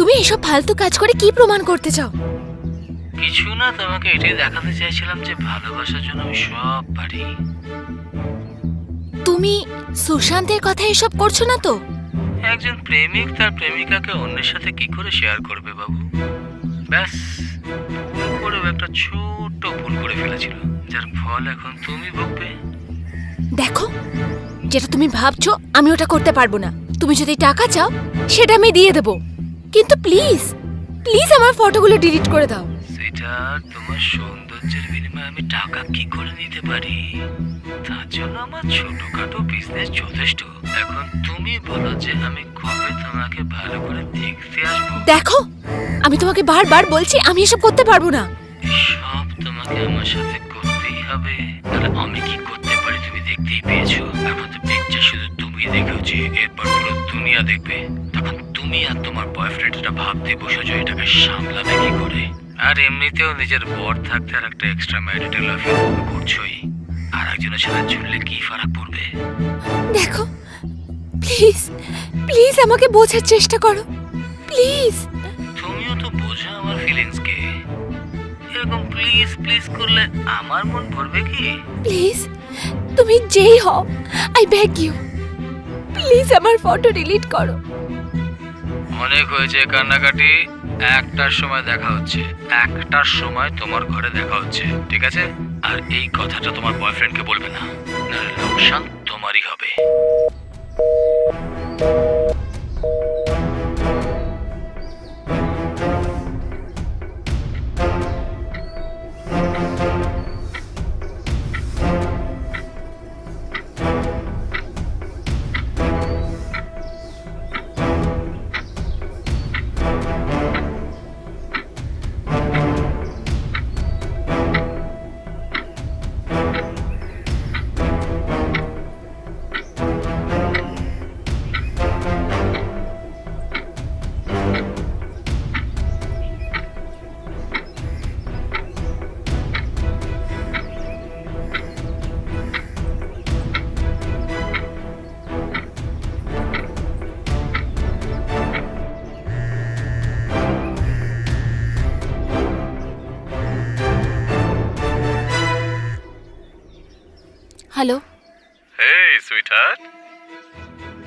তুমি এসব ফালতু কাজ করে কি প্রমাণ করতে চাও? কিছু না তোমাকে এটাই দেখাতে চাইছিলাম যে ভালোবাসার জন্য আমি সব পারি। তুমি সুশান্তের কথা এসব করছ না তো? একজন প্রেমিক তার প্রেমিকাকে অন্যের সাথে কি করে শেয়ার করবে বাবু? ব্যাস ভুল করেও একটা ছোট্ট ভুল করে ফেলেছিল যার ফল এখন তুমি ভুগবে। দেখো যেটা তুমি ভাবছ আমি ওটা করতে পারব না। তুমি যদি টাকা চাও সেটা আমি দিয়ে দেবো। কিন্তু প্লিজ প্লিজ আমার ফটোগুলো ডিলিট করে দাও। সেটা তোমার সৌন্দর্যের বিনিময়ে আমি টাকা কি করে নিতে পারি? তার জন্য আমার ছোটখাটো বিজনেস যথেষ্ট। এখন তুমি বলো যে আমি কবে তোমাকে ভালো করে দেখতে আসব? দেখো আমি তোমাকে বারবার বলছি আমি এসব করতে পারব না। সব তোমাকে আমার সাথে করতেই হবে। তাহলে আমি কি করতে পারি তুমি দেখতেই পেয়েছ। এখন তো পিকচার শুধু তুমি দেখেছ এরপর পুরো দুনিয়া দেখবে। তখন তুমি আর তোমার বয়ফ্রেন্ড এটা ভাবতে বসেছো এটাকে সামলাবে কি করে। আর এমনিতেও নিজের বর থাকতে আর একটা এক্সট্রা ম্যারিটাল অ্যাফেয়ার করছোই। আর একজনের সাথে ঝুললে কি ফারাক পড়বে? দেখো প্লিজ প্লিজ আমাকে বোঝার চেষ্টা করো। প্লিজ তুমিও তো বোঝো আমার ফিলিংসকে এরকম প্লিজ প্লিজ করলে আমার মন ভরবে কি? প্লিজ তুমি যেই হও আই ব্যাগ ইউ প্লিজ আমার ফটো ডিলিট করো। অনেক হয়েছে কান্নাকাটি। একটার সময় দেখা হচ্ছে। একটার সময় তোমার ঘরে দেখা হচ্ছে, ঠিক আছে? আর এই কথাটা তোমার বয়ফ্রেন্ডকে বলবে না। লোকসান তোমারই হবে।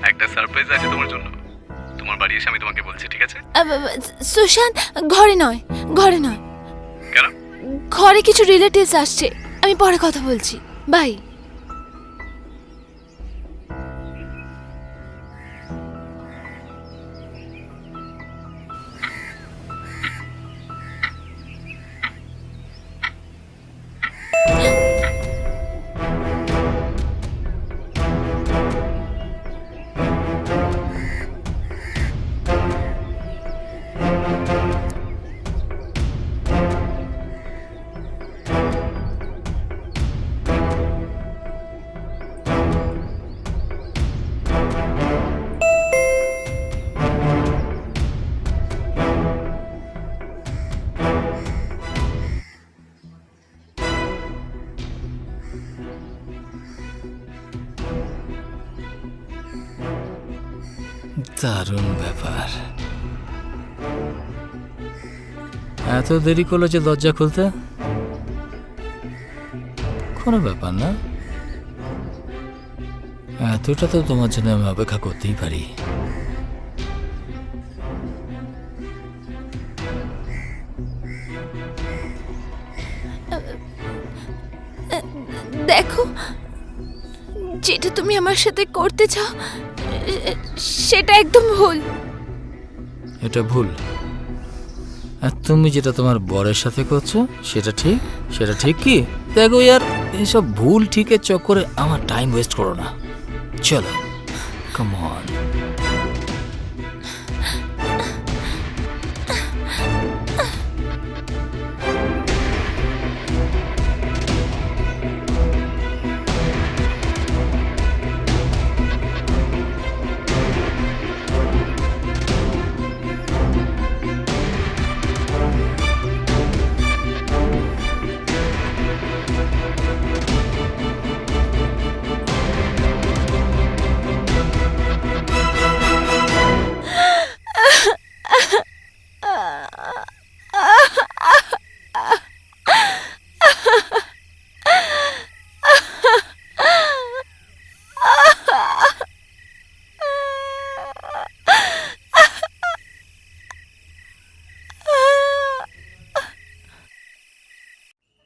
একটা সারপ্রাইজ আছে তোমার জন্য। তোমার বাড়ি এসে আমি তোমাকে বলছি ঠিক আছে? সুশান্ত ঘরে নয় ঘরে নয়। কেন? ঘরে কিছু রিলেটিভস আসছে আমি পরে কথা বলছি। বাই দারুণ ব্যাপার। এত দেরি করল যে দরজা খুলতে? কোনো ব্যাপার না। এতটা তো তোমার জন্য আমি অপেক্ষা করতেই পারি। দেখো, যেটা তুমি আমার সাথে করতে চাও সেটা একদম ভুল। এটা ভুল। আর তুমি যেটা তোমার বরের সাথে করছ, সেটা ঠিক? সেটা ঠিক কি? দেখো ইয়ার এইসব ভুল ঠিকের চক্করে আমার টাইম ওয়েস্ট করো না। চলো কমন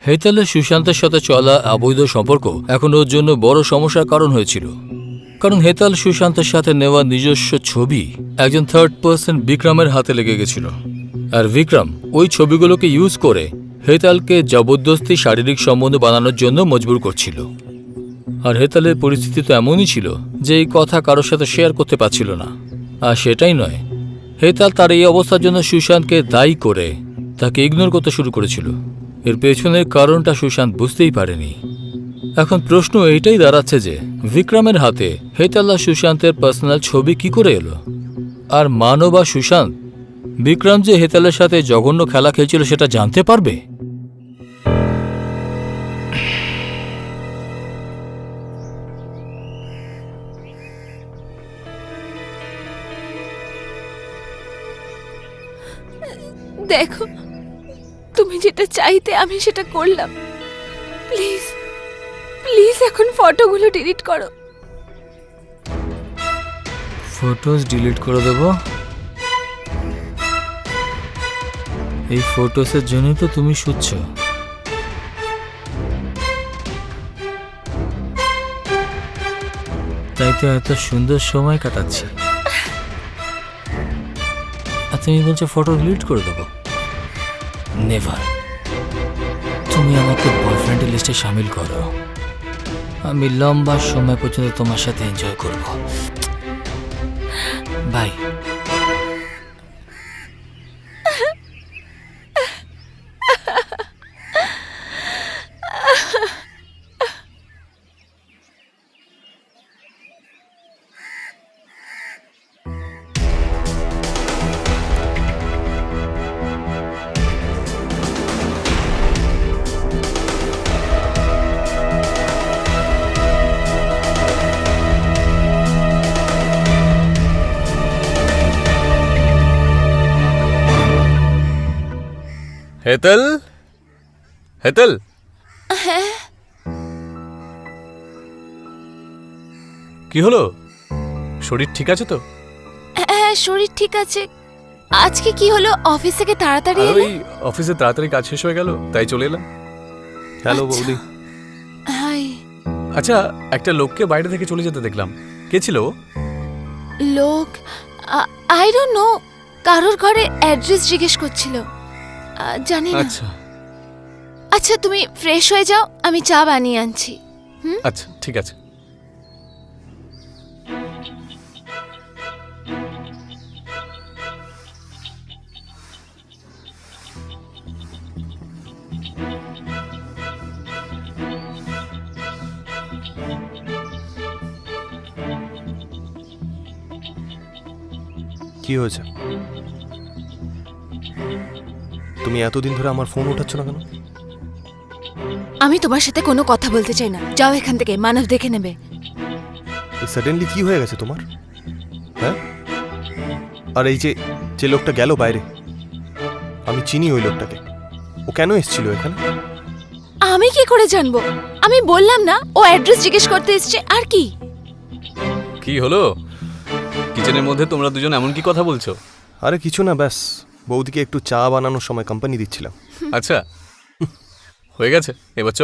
হেতালের সুশান্তের সাথে চলা অবৈধ সম্পর্ক এখন ওর জন্য বড় সমস্যার কারণ হয়েছিল। কারণ হেতাল সুশান্তের সাথে নেওয়া নিজস্ব ছবি একজন থার্ড পার্সন বিক্রমের হাতে লেগে গেছিল। আর বিক্রম ওই ছবিগুলোকে ইউজ করে হেতালকে জবরদস্তি শারীরিক সম্বন্ধ বানানোর জন্য মজবুর করছিল। আর হেতালের পরিস্থিতি তো এমনই ছিল যে এই কথা কারোর সাথে শেয়ার করতে পারছিল না। আর সেটাই নয় হেতাল তার এই অবস্থার জন্য সুশান্তকে দায়ী করে তাকে ইগনোর করতে শুরু করেছিল। এর পেছনের কারণটা সুশান্ত বুঝতেই পারেনি। এখন প্রশ্ন এইটাই দাঁড়াচ্ছে যে বিক্রমের হাতে হেতাল্লা সুশান্তের পার্সোনাল ছবি কি করে এলো? আর মানব সুশান্ত, বিক্রম যে হেতালের সাথে জঘন্য খেলা খেলছিল সেটা জানতে পারবে? দেখো তুমি যেটা চাইতে আমি সেটা করলাম। প্লিজ প্লিজ এখন ফটোগুলো ডিলিট করো। ফটোজ ডিলিট করে দেব? এই ফটোসের জন্য তো তুমি শুচ্ছ। তাই তো এত সুন্দর সময় কাটাচ্ছি। আর তুমি বলছো ফটো ডিলিট করে দেবো? নেভার তুমি আমাকে বয়ফ্রেন্ডের লিস্টে সামিল করো। আমি লম্বা সময় পর্যন্ত তোমার সাথে এনজয় করব। বাই হেতল? হেতল? কি হলো? শরীর ঠিক আছে তো? হ্যাঁ শরীর ঠিক আছে। আজকে কি হলো? অফিস থেকে তাড়াতাড়ি এলে? ওই অফিসে তাড়াতাড়ি কাজ শেষ হয়ে গেল তাই চলে এলাম। হ্যালো আচ্ছা। বৌদি। হাই। আচ্ছা একটা লোককে বাইরে থেকে চলে যেতে দেখলাম। কে ছিল? লোক? I don't know. কারোর ঘরে অ্যাড্রেস জিজ্ঞেস করছিল। জানি না। আচ্ছা। আচ্ছা তুমি ফ্রেশ হয়ে যাও আমি চা বানিয়ে আনছি। আচ্ছা ঠিক আছে। কি হয়েছে? তুমি এতদিন ধরে আমার ফোন উঠাচ্ছ না কেন? আমি তোমার সাথে কোনো কথা বলতে চাই না। যাও এখান থেকে মানব দেখে নেবে। সাডেনলি কি হয়ে গেছে তোমার? হ্যাঁ? আর এই যে যে লোকটা গেল বাইরে আমি চিনি ওই লোকটাকে। ও কেন এসেছিল এখানে? আমি কি করে জানব? আমি বললাম না ও অ্যাড্রেস জিজ্ঞেস করতে এসেছে আর কি? কি হলো? কিচেনের মধ্যে তোমরা দুজন এমন কি কথা বলছো? আরে কিছু না ব্যাস। বৌদিকে একটু চা বানানোর সময় কোম্পানি দিচ্ছিলাম। আচ্ছা হয়ে গেছে এবার চ।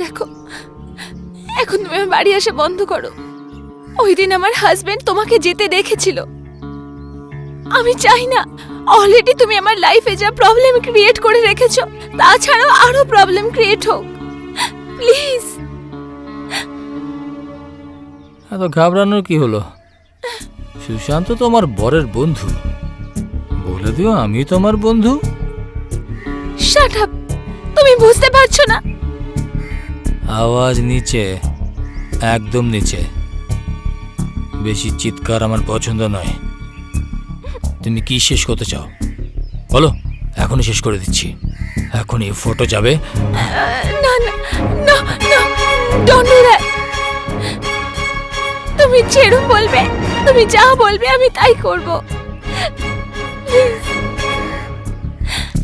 দেখো এখন তুমি বাড়ি আসা বন্ধ করো। ওই দিন আমার হাজবেন্ড তোমাকে যেতে দেখেছিল। আমি চাই না অলরেডি তুমি আমার লাইফে যা প্রবলেম ক্রিয়েট করে রেখেছো তাছাড়াও আরও প্রবলেম ক্রিয়েট হোক। প্লিজ এত ঘাবড়ানোর কি হলো? সুশান্ত তো আমার বরের বন্ধু। বলে দিও আমি তোমার বন্ধু। শাট আপ তুমি বুঝতে পারছ না। আওয়াজ নিচে একদম নিচে। বেশি চিৎকার আমার পছন্দ নয়। তুমি কি শেষ করতে চাও? বলো এখনই শেষ করে দিচ্ছি। এখন এই ফটো যাবে। না না তুমি যেরকম বলবে তুমি যা বলবে আমি তাই করব।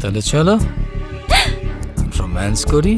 তাহলে চলো রোম্যান্স করি।